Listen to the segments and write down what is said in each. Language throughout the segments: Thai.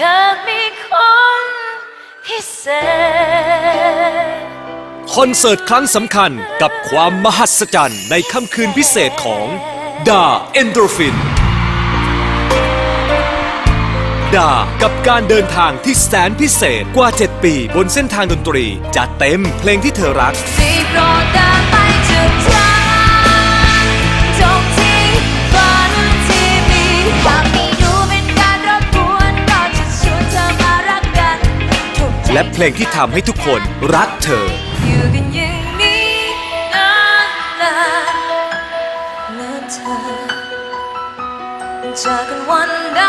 อยากมีคนพิเศษ คอนเสิร์ตครั้งสำคัญกับความมหัศจรรย์ในค่ำคืนพิเศษของดาเอนโดรฟินดากับการเดินทางที่แสนพิเศษกว่า 7 ปีบนเส้นทางดนตรี จะเต็มเพลงที่เธอรักที่โปรดเดินไปจุดทาง และเพลงที่ทำให้ทุกคนรักเธอ อยู่กันอย่างนี้นานๆเมื่อเธอเจอกันวันใด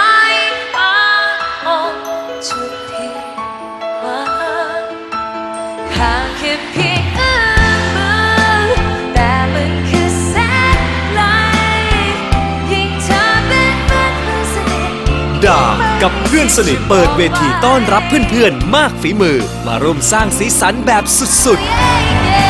กับเพื่อนสนิทเปิดเวทีต้อนรับเพื่อนๆ มากฝีมือ มาร่วมสร้างสีสันแบบสุด Some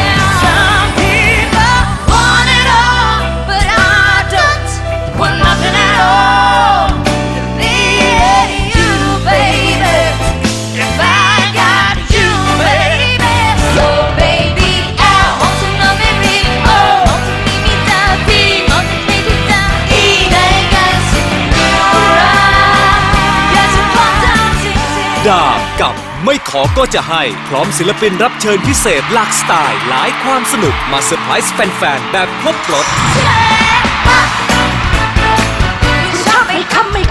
ไม่ขอก็จะให้ พร้อมศิลปินรับเชิญพิเศษหลากสไตล์หลายความสนุกมาเซอร์ไพรส์แฟนๆ แบบครบรถ ชอบไม่คำไม่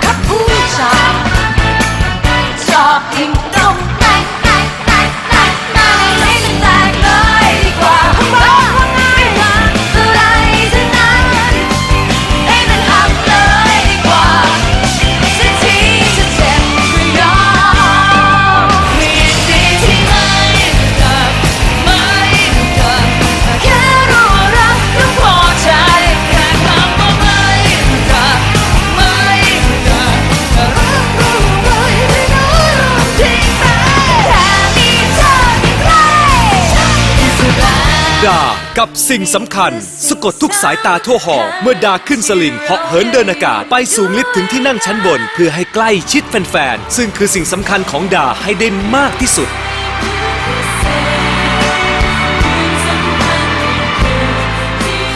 ดากับสิ่งสำคัญ สะกดทุกสายตาทั่วหอ เมื่อดาขึ้นสลิงเหาะเหินเดินอากาศ ไปสูงลิฟต์ถึงที่นั่งชั้นบน เพื่อให้ใกล้ชิดแฟนๆ ซึ่งคือสิ่งสำคัญของดาให้ได้มากที่สุด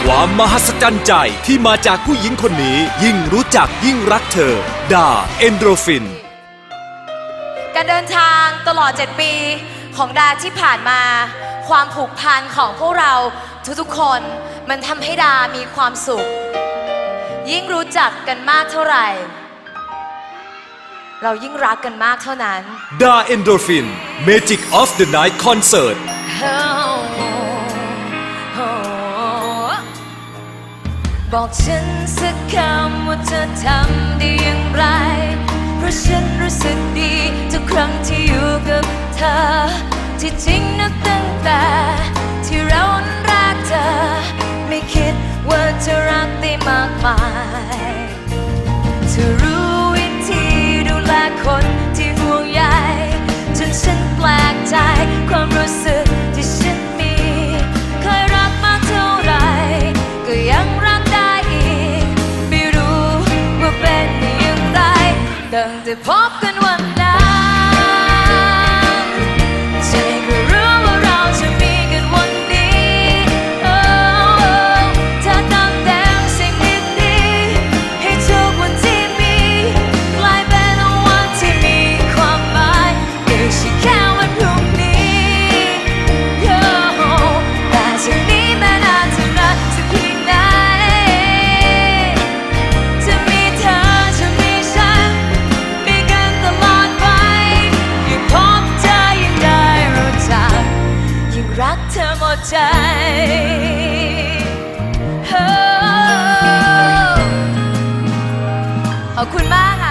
ความมหัศจรรย์ใจที่มาจากผู้หญิงคนนี้ ยิ่งรู้จักยิ่งรักเธอ ดาเอนโดรฟิน การเดินทางตลอด 7 ปีของดาที่ผ่านมา ความผูกพันของพวกเราทุกๆคนมันทำให้ดามีความสุข ยิ่งรู้จักกันมากเท่าไหร่ เรายิ่งรักกันมากเท่านั้น ดาเอนโดรฟิน Magic of the Night Concert บอกฉันสักคำว่าเธอทำได้อย่างไร เพราะฉันรู้สึกดีทุกครั้งที่อยู่กับเธอ ที่จริงนับตั้ง แต่ที่เรารักเธอ ไม่คิดว่าจะรักได้มากมายเธอรู้วิธีดูแลคนที่ห่วงใยจนฉันแปลกใจความรู้สึกที่ฉันมี เคยรักมากเท่าไหรก็ยังรักได้อีก ไม่รู้ว่าเป็นอย่างไรตั้งแต่พบกันวัน ใจขอบคุณมากค่ะ